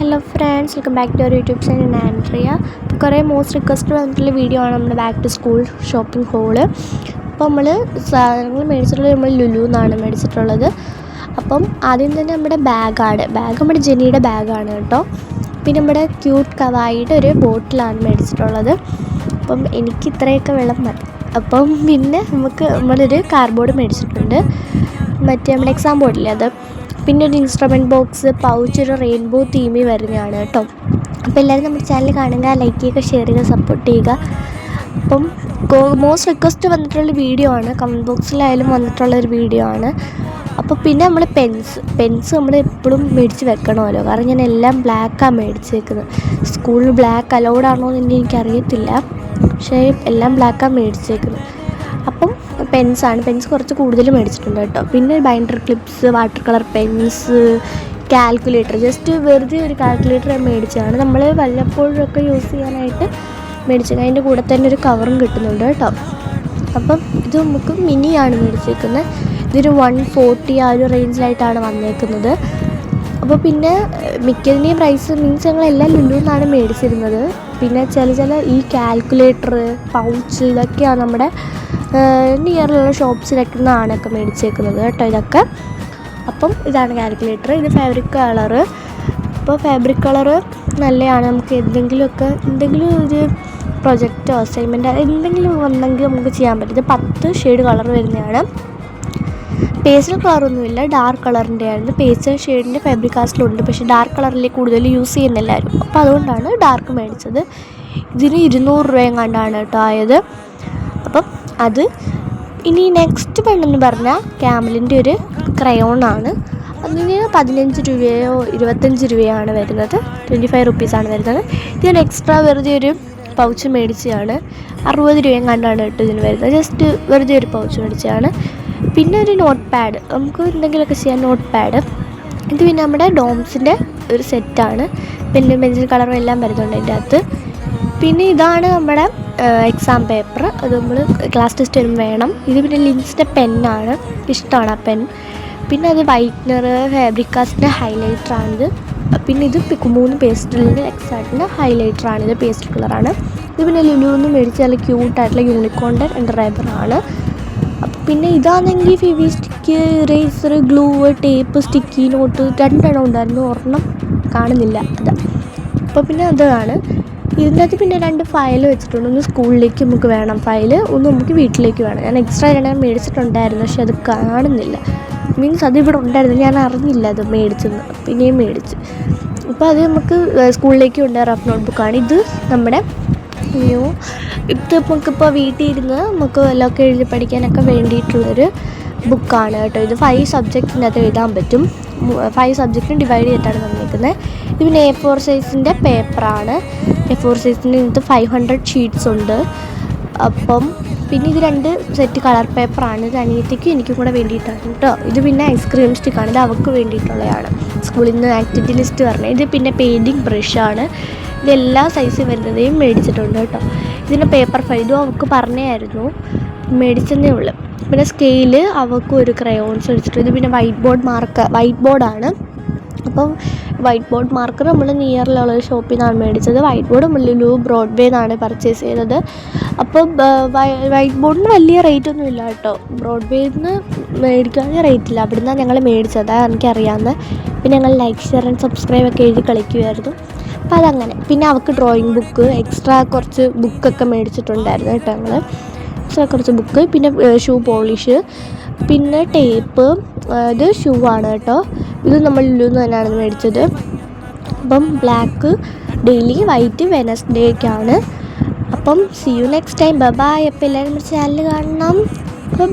Hello friends welcome back to our YouTube channel Andrea കുറേ most request വന്നിട്ടുള്ള video ആണ് നമ്മുടെ back to school shopping haul അപ്പോൾ നമ്മൾ സാധനങ്ങൾ മേടിച്ചിട്ടുള്ളത് നമ്മൾ ലുലു എന്നാണ് മേടിച്ചിട്ടുള്ളത്. അപ്പം ആദ്യം തന്നെ നമ്മുടെ ബാഗാണ് ബാഗ് നമ്മുടെ ജെനിയുടെ ബാഗാണ് കേട്ടോ. പിന്നെ നമ്മുടെ ക്യൂട്ട് കവായിയുടെ ഒരു ബോട്ടിലാണ് മേടിച്ചിട്ടുള്ളത്. അപ്പം എനിക്ക് ഇത്രയൊക്കെ വെള്ളം മതി അപ്പം പിന്നെ നമുക്ക് നമ്മളൊരു കാർഡ്ബോർഡ് മേടിച്ചിട്ടുണ്ട്. മറ്റേ നമ്മുടെ എക്സാം ബോർഡില്ലേ അത്? പിന്നെ ഒരു ഇൻസ്ട്രുമെന്റ് ബോക്സ് പൗച്ച് ഒരു റെയിൻബോ തീമിൽ വരുന്നതാണ് കേട്ടോ. അപ്പോൾ എല്ലാവരും നമ്മുടെ ചാനൽ കാണുക ലൈക്ക് ചെയ്യുക ഷെയർ ചെയ്യുക സപ്പോർട്ട് ചെയ്യുക. അപ്പം മോസ്റ്റ് റിക്വസ്റ്റ് വന്നിട്ടുള്ള വീഡിയോ ആണ്. കമന്റ് ബോക്സിലായാലും വന്നിട്ടുള്ള ഒരു വീഡിയോ ആണ്. അപ്പോൾ പിന്നെ നമ്മൾ പെൻസ് പെൻസ് നമ്മൾ എപ്പോഴും മേടിച്ച് വെക്കണമല്ലോ. കാരണം ഞാൻ എല്ലാം ബ്ലാക്കാണ് മേടിച്ചേക്കുന്നത് സ്കൂളിൽ ബ്ലാക്ക് അലൗഡ് ആണോ എന്ന് എനിക്കറിയത്തില്ല പക്ഷേ എല്ലാം ബ്ലാക്കാണ് മേടിച്ചേക്കുന്നത് പെൻസാണ് പെൻസ് കുറച്ച് കൂടുതൽ മേടിച്ചിട്ടുണ്ട് കേട്ടോ. പിന്നെ binder clips water colour pens calculator just വെറുതെ ഒരു കാൽക്കുലേറ്റർ മേടിച്ചതാണ്. നമ്മൾ വല്ലപ്പോഴൊക്കെ യൂസ് ചെയ്യാനായിട്ട് മേടിച്ചത് അതിന്റെ കൂടെ തന്നെ ഒരു കവറും കിട്ടുന്നുണ്ട് കേട്ടോ. അപ്പം ഇത് നമുക്ക് മിനിയാണ് മേടിച്ചേക്കുന്നത്. ഇതൊരു വൺ ഫോർട്ടി ആ ഒരു റേഞ്ചിലായിട്ടാണ് വന്നേക്കുന്നത്. അപ്പോൾ പിന്നെ മിക്കതിന്റെയും പ്രൈസ് മീൻസ് ഞങ്ങളെല്ലാം ലുലു എന്നാണ് മേടിച്ചിരുന്നത്. പിന്നെ ചില ചില ഈ കാൽക്കുലേറ്റർ പൗച്ച് ഇതൊക്കെയാണ് നമ്മുടെ നിയറിലുള്ള ഷോപ്സിലൊക്കെ നിന്നാണൊക്കെ മേടിച്ചേക്കുന്നത് കേട്ടോ ഇതൊക്കെ. അപ്പം ഇതാണ് കാൽക്കുലേറ്റർ ഇത് ഫാബ്രിക് കളറ് അപ്പോൾ ഫാബ്രിക് കളറ് നല്ലതാണ്. നമുക്ക് എന്തെങ്കിലുമൊക്കെ എന്തെങ്കിലും ഒരു പ്രൊജക്റ്റോ അസൈൻമെന്റോ എന്തെങ്കിലും വന്നെങ്കിൽ നമുക്ക് ചെയ്യാൻ പറ്റും. ഇത് പത്ത് ഷെയ്ഡ് കളർ വരുന്നതാണ്. പേസ്റ്റൽ കളറൊന്നുമില്ല ഡാർക്ക് കളറിന്റെ ആയിരുന്നു പേസ്റ്റൽ ഷെയ്ഡിന്റെ ഫാബ്രിക് കാസ്റ്റിലുണ്ട് പക്ഷേ ഡാർക്ക് കളറിലേക്ക് കൂടുതൽ യൂസ് ചെയ്യുന്നില്ലായിരുന്നു അപ്പോൾ അതുകൊണ്ടാണ് ഡാർക്ക് മേടിച്ചത്. ഇതിന് ഇരുന്നൂറ് രൂപയും കണ്ടാണ് കേട്ടോ ആയത്. അപ്പം അത് ഇനി നെക്സ്റ്റ് പെണ്ണെന്ന് പറഞ്ഞാൽ ക്യാമലിന്റെ ഒരു ക്രയോണാണ്. അതിന് പതിനഞ്ച് രൂപയോ ഇരുപത്തഞ്ച് രൂപയാണ് വരുന്നത്. ട്വന്റി ഫൈവ് റുപ്പീസാണ് വരുന്നത്. ഇതിന് എക്സ്ട്രാ വെറുതെ ഒരു പൗച്ച് മേടിച്ചതാണ്. അറുപത് രൂപയും കണ്ടാണ് കേട്ടോ ഇതിന് വരുന്നത്. ജസ്റ്റ് വെറുതെ ഒരു പൗച്ച് മേടിച്ചതാണ്. പിന്നെ ഒരു നോട്ട് പാഡ് നമുക്ക് എന്തെങ്കിലുമൊക്കെ ചെയ്യാൻ നോട്ട് പാഡ് ഇത് പിന്നെ നമ്മുടെ ഡോംസിന്റെ ഒരു സെറ്റാണ് പെന്നും പെൻസിൽ കളറും എല്ലാം വരുന്നുണ്ട് അതിന്റെ അകത്ത്. പിന്നെ ഇതാണ് നമ്മുടെ എക്സാം പേപ്പർ അത് നമ്മൾ ക്ലാസ് ടെസ്റ്റ് വരുമ്പോൾ വേണം. ഇത് പിന്നെ ലിൻസിന്റെ പെന്നാണ് ഇഷ്ടമാണ് ആ പെൻ പിന്നെ അത് വൈറ്റ്നർ ഫാബ്രിക് കാസ്റ്റിന്റെ ഹൈലൈറ്ററാണിത് പിന്നെ ഇത് മൂന്ന് പേസ്റ്റലിന്റെ എക്സാക്റ്റിന്റെ ഹൈലൈറ്ററാണിത് പേസ്റ്റൽ കളറാണ് ഇത് പിന്നെ ലുലുന്ന് മേടിച്ച് നല്ല ക്യൂട്ടായിട്ടുള്ള യൂണിക്കോണിന്റെ രണ്ട് റബ്ബറാണ് പിന്നെ ഇതാണെങ്കിൽ Fevistick eraser glue tape sticky note രണ്ടെണ്ണം ഉണ്ടായിരുന്നു. ഒരെണ്ണം കാണുന്നില്ല. അതാ. അപ്പോൾ പിന്നെ അതാണ്. ഇതിന്റെ അകത്ത് പിന്നെ രണ്ട് ഫയൽ വെച്ചിട്ടുണ്ട്. ഒന്ന് സ്കൂളിലേക്ക് നമുക്ക് വേണം ഫയൽ ഒന്ന് നമുക്ക് വീട്ടിലേക്ക് വേണം. ഞാൻ എക്സ്ട്രാ രണ്ടെണ്ണം മേടിച്ചിട്ടുണ്ടായിരുന്നു പക്ഷെ അത് കാണുന്നില്ല. മീൻസ് അത് ഇവിടെ ഉണ്ടായിരുന്നു. ഞാൻ അറിഞ്ഞില്ല അത് മേടിച്ചെന്ന്. പിന്നെയും മേടിച്ച്. അപ്പോൾ അത് നമുക്ക് സ്കൂളിലേക്ക് ഉണ്ട് റഫ് നോട്ട് ബുക്കാണ് ഇത് നമ്മുടെ ന്യൂ ഇത് നമുക്കിപ്പോൾ വീട്ടിൽ ഇരുന്ന് നമുക്ക് എല്ലാം ഒക്കെ എഴുതി പഠിക്കാനൊക്കെ വേണ്ടിയിട്ടുള്ളൊരു ബുക്കാണ് കേട്ടോ. ഇത് ഫൈവ് സബ്ജക്റ്റിനകത്ത് എഴുതാൻ പറ്റും. ഫൈവ് സബ്ജക്റ്റും ഡിവൈഡ് ചെയ്തിട്ടാണ് തന്നിരിക്കുന്നത്. ഇത് പിന്നെ എ ഫോർ സൈസിന്റെ പേപ്പറാണ് എ ഫോർ സൈസിന്റെ ഇതിനകത്ത് ഫൈവ് ഹൺഡ്രഡ് ഷീറ്റ്സ് ഉണ്ട്. അപ്പം പിന്നെ ഇത് രണ്ട് സെറ്റ് കളർ പേപ്പറാണ് ഇത് അനിയത്തിക്കും എനിക്കും കൂടെ വേണ്ടിയിട്ടാണ് കേട്ടോ. ഇത് പിന്നെ ഐസ്ക്രീം സ്റ്റിക്കാണ് ഇത് അവൾക്ക് വേണ്ടിയിട്ടുള്ളതാണ്. സ്കൂളിൽ നിന്ന് ആക്ടിവിറ്റി ലിസ്റ്റ് പറഞ്ഞത്. ഇത് പിന്നെ പെയിന്റിങ് ബ്രഷാണ് ഇതെല്ലാ സൈസിൽ വരുന്നതേയും മേടിച്ചിട്ടുണ്ട് കേട്ടോ. ഇതിന്റെ പേപ്പർ ഫൈ ഇതും അവൾക്ക് പറഞ്ഞായിരുന്നു മേടിച്ചതേ ഉള്ളു. പിന്നെ സ്കെയിൽ അവൾക്കും ഒരു ക്രയോൺസ് വെച്ചിട്ടുണ്ട് പിന്നെ വൈറ്റ് ബോർഡ് മാർക്ക് വൈറ്റ് ബോർഡാണ് അപ്പം വൈറ്റ് ബോർഡ് മാർക്കർ നമ്മൾ നിയറിലുള്ള ഒരു ഷോപ്പിൽ നിന്നാണ് മേടിച്ചത്. വൈറ്റ് ബോർഡ് നമ്മൾ ബ്രോഡ്വേ നിന്നാണ് പർച്ചേസ് ചെയ്തത്. അപ്പോൾ വൈറ്റ് ബോർഡിന് വലിയ റേറ്റ് ഒന്നും ഇല്ല കേട്ടോ. ബ്രോഡ്വേയിൽ നിന്ന് മേടിക്കുകയാണെങ്കിൽ റേറ്റ് ഇല്ല. അവിടെ നിന്നാണ് ഞങ്ങൾ മേടിച്ചത് അതാണ് എനിക്കറിയാവുന്നത് പിന്നെ ഞങ്ങൾ ലൈക്ക് ഷെയർ ആൻഡ് സബ്സ്ക്രൈബ് ഒക്കെ എഴുതി കളിക്കുമായിരുന്നു അപ്പോൾ അതങ്ങനെ. പിന്നെ അവൾക്ക് ഡ്രോയിങ് ബുക്ക് എക്സ്ട്രാ കുറച്ച് ബുക്കൊക്കെ മേടിച്ചിട്ടുണ്ടായിരുന്നു കേട്ടോ ഞങ്ങൾ എക്സ്ട്രാ കുറച്ച് ബുക്ക് പിന്നെ ഷൂ പോളിഷ് പിന്നെ ടേപ്പ് ഇത് ഷൂ ആണ് കേട്ടോ. ഇത് നമ്മൾ ലുന്ന് തന്നെയാണ് മേടിച്ചത്. അപ്പം ബ്ലാക്ക് ഡെയിലി വൈറ്റ് വെനസ്ഡേക്കാണ് അപ്പം see you next time bye bye അപ്പം അപ്പോൾ എല്ലാവരും ചാനൽ കാണണം.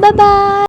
ബ ബായ്